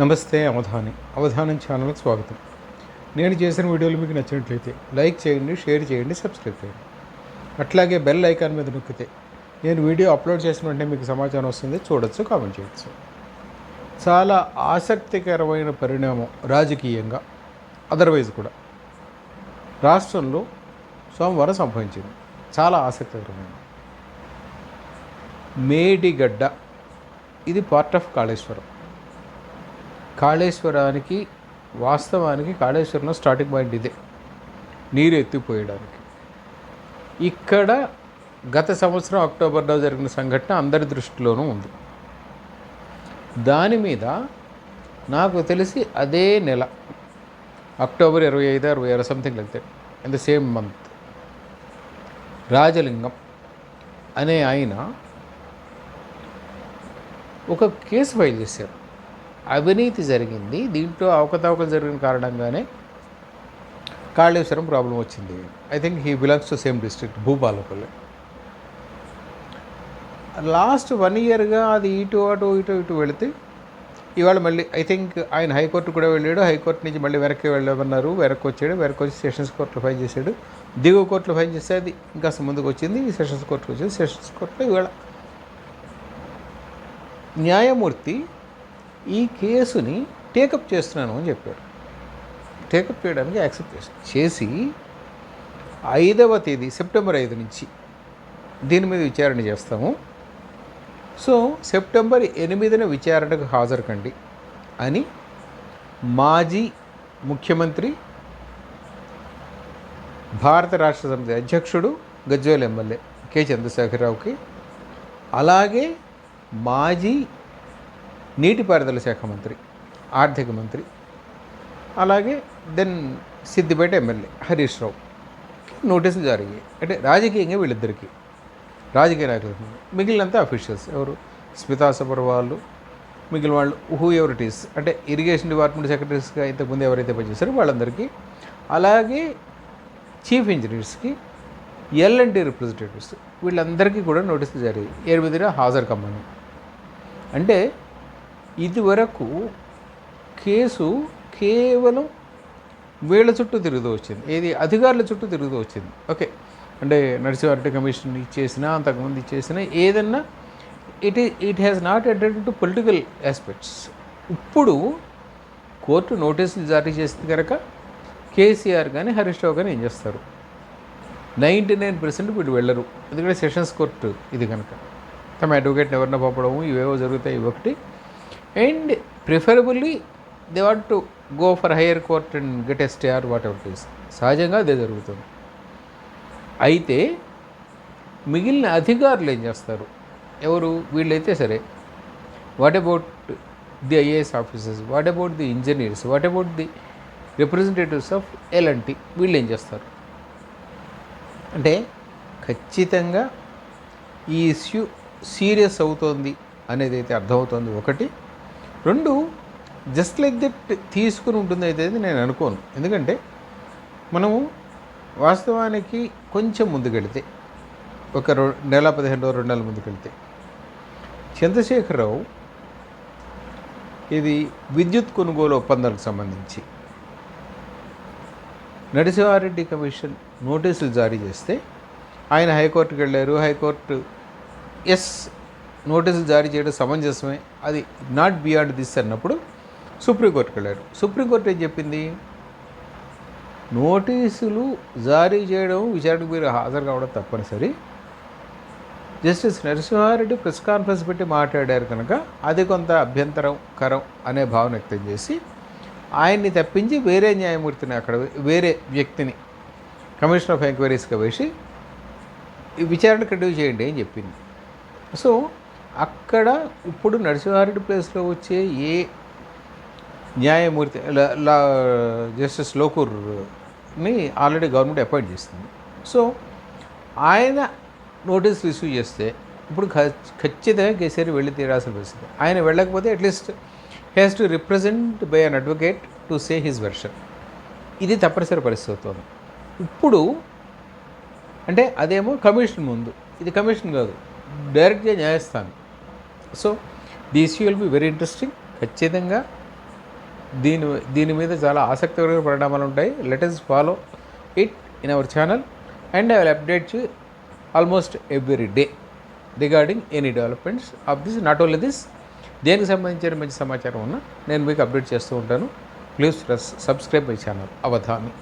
నమస్తే అవధాని. అవధానం ఛానల్కి స్వాగతం. నేను చేసిన వీడియోలు మీకు నచ్చినట్లయితే లైక్ చేయండి షేర్ చేయండి సబ్స్క్రైబ్ చేయండి. అట్లాగే బెల్ ఐకాన్ మీద నొక్కితే నేను వీడియో అప్లోడ్ చేసిన వెంటనే మీకు సమాచారం వస్తుంది చూడొచ్చు కామెంట్ చేయొచ్చు. చాలా ఆసక్తికరమైన పరిణామం రాజకీయంగా అదర్వైజ్ కూడా. రాష్ట్రంలో సోమవారం సంభవించింది. చాలా ఆసక్తికరమైన మేడిగడ్డ ఇది పార్ట్ ఆఫ్ కాళేశ్వరం. కాళేశ్వరానికి వాస్తవానికి కాళేశ్వరంలో స్టార్టింగ్ పాయింట్ ఇదే నీరు ఎత్తిపోయడానికి. ఇక్కడ గత సంవత్సరం అక్టోబర్లో జరిగిన సంఘటన అందరి దృష్టిలోనూ ఉంది. దాని మీద నాకు తెలిసి అదే నెల అక్టోబర్ ఇరవై ఐదు అరవై ఆరు something like that in the same month Rajalingam అనే ఆయన ఒక కేసు ఫైల్ చేశారు. అవినీతి జరిగింది. దీంట్లో అవకతవకలు జరిగిన కారణంగానే కాళేశ్వరం ప్రాబ్లం వచ్చింది. I think he belongs to same district Bhupalpally. Last one ఇయర్గా అది ఇటు అటు ఇటు ఇటు వెళితే ఇవాళ మళ్ళీ ఐ థింక్ ఆయన హైకోర్టు కూడా వెళ్ళాడు. హైకోర్టు నుంచి మళ్ళీ వెనక్కి వెళ్ళమన్నారు. వెనక్కి వచ్చాడు. వెనక్కి వచ్చి సెషన్స్ కోర్టులో ఫైల్ చేశాడు. దిగువ కోర్టులో ఫైల్ చేస్తే అది ఇంకా ముందుకు వచ్చింది. సెషన్స్ కోర్టుకు వచ్చింది సెషన్స్ కోర్టులో ఇవాళ. న్యాయమూర్తి ఈ కేసుని టేకప్ చేస్తున్నాను అని చెప్పాడు. టేకప్ చేయడానికి యాక్సెప్ట్ చేసి చేసి ఐదవ తేదీ సెప్టెంబర్ ఐదు నుంచి దీని మీద విచారణ చేస్తాము. సో సెప్టెంబర్ ఎనిమిదిన విచారణకు హాజరు కండి అని మాజీ ముఖ్యమంత్రి భారత రాష్ట్ర సమితి అధ్యక్షుడు గజ్వేల్ ఎమ్మెల్యే కె. చంద్రశేఖరరావుకి అలాగే మాజీ నీటిపారుదల శాఖ మంత్రి ఆర్థిక మంత్రి అలాగే దెన్ సిద్దిపేట ఎమ్మెల్యే హరీష్ రావు. నోటీసులు జారీ అయ్యాయి అంటే రాజకీయంగా వీళ్ళిద్దరికీ రాజకీయ నాయకులు మిగిలినంతా అఫీషియల్స్ ఎవరు? స్మితా సబర్వాళ్ళు మిగిలిన వాళ్ళు హూ ఎవరిటీస్ అంటే ఇరిగేషన్ డిపార్ట్మెంట్ సెక్రటరీస్గా ఇంతకుముందు ఎవరైతే పనిచేశారో వాళ్ళందరికీ అలాగే చీఫ్ ఇంజనీర్స్కి ఎల్ఎన్టీ రిప్రజెంటేటివ్స్ వీళ్ళందరికీ కూడా నోటీసులు జారీ ఎనిమిదిన హాజరు కమ్మని. అంటే ఇదివరకు కేసు కేవలం వీళ్ళ చుట్టూ తిరుగుతూ వచ్చింది. ఏది? అధికారుల చుట్టూ తిరుగుతూ వచ్చింది. ఓకే. అంటే నరసింహారెడ్డి కమిషన్ ఇచ్చేసినా అంతకుముందు ఇచ్చేసినా ఏదన్నా it it has not attend to political aspects ఇప్పుడు కోర్టు నోటీసులు జారీ చేసింది కనుక కేసీఆర్ కానీ హరీష్ రావు కానీ ఏం చేస్తారు? నైంటీ నైన్ పర్సెంట్ వీళ్ళు వెళ్ళరు. ఎందుకంటే సెషన్స్ కోర్టు ఇది కనుక. తమ అడ్వకేట్ని ఎవరిన పంపడము ఇవేవో జరుగుతాయి ఒకటి. And preferably they want to go for higher court and get STR whatever is సహజంగా అదే జరుగుతుంది. అయితే మిగిలిన అధికారులు ఏం చేస్తారు? ఎవరు? వీళ్ళైతే సరే. What about the IAS officers what about the engineers what about the representatives of LNT వీళ్ళు ఏం చేస్తారు? అంటే ఖచ్చితంగా ఈ ఇష్యూ సీరియస్ అవుతోంది అనేది అయితే అర్థమవుతోంది. ఒకటి రెండు జస్ట్ లైక్ దట్ తీసుకుని ఉంటుంది అయితే నేను అనుకోను. ఎందుకంటే మనము వాస్తవానికి కొంచెం ముందుకెడితే ఒక రో నెల పదిహేను రెండు నెలల ముందుకెళ్తే చంద్రశేఖరరావు ఇది విద్యుత్ కొనుగోలు ఒప్పందాలకు సంబంధించి నరసింహారెడ్డి కమిషన్ నోటీసులు జారీ చేస్తే ఆయన హైకోర్టుకి వెళ్ళారు. హైకోర్టు ఎస్ నోటీసులు జారీ చేయడం సమంజసమే. అది నాట్ బియాండ్ దిస్ అన్నప్పుడు సుప్రీంకోర్టుకు వెళ్ళారు. సుప్రీంకోర్టు ఏం చెప్పింది? నోటీసులు జారీ చేయడం విచారణకు మీరు హాజరు కావడం తప్పనిసరి. జస్టిస్ నరసింహారెడ్డి ప్రెస్ కాన్ఫరెన్స్ పెట్టి మాట్లాడారు కనుక అది కొంత అభ్యంతరం కరం అనే భావన వ్యక్తం చేసి ఆయన్ని తప్పించి వేరే న్యాయమూర్తిని అక్కడ వేరే వ్యక్తిని కమిషన్ ఆఫ్ ఎంక్వైరీస్గా వేసి ఈ విచారణ కంటిన్యూ చేయండి అని చెప్పింది. సో అక్కడ ఇప్పుడు నరసింహారెడ్డి ప్లేస్లో వచ్చే ఏ న్యాయమూర్తి లా జస్టిస్ లోకూర్ని ఆల్రెడీ గవర్నమెంట్ అపాయింట్ చేస్తుంది సో ఆయన నోటీసులు ఇష్యూ చేస్తే ఇప్పుడు ఖచ్చితంగా కేసీఆర్ వెళ్ళి తీరాల్సిన పరిస్థితి. ఆయన వెళ్ళకపోతే at least has to represent by an advocate to say his version. ఇది తప్పనిసరి పరిస్థితి అవుతుంది. ఇప్పుడు అంటే అదేమో కమిషన్ ముందు. ఇది కమిషన్ కాదు. డైరెక్ట్గా న్యాయస్థానం. So these will be very interesting ఖచ్చితంగా దీని దీని మీద చాలా ఆసక్తికరమైన పరిణామాలు ఉంటాయి. Let us follow it in our channel and I will update you almost every day regarding any developments of this not only this దేనికి సంబంధించిన మంచి సమాచారం ఉన్నా నేను మీకు అప్డేట్ చేస్తూ ఉంటాను. Please subscribe my channel Avadhani.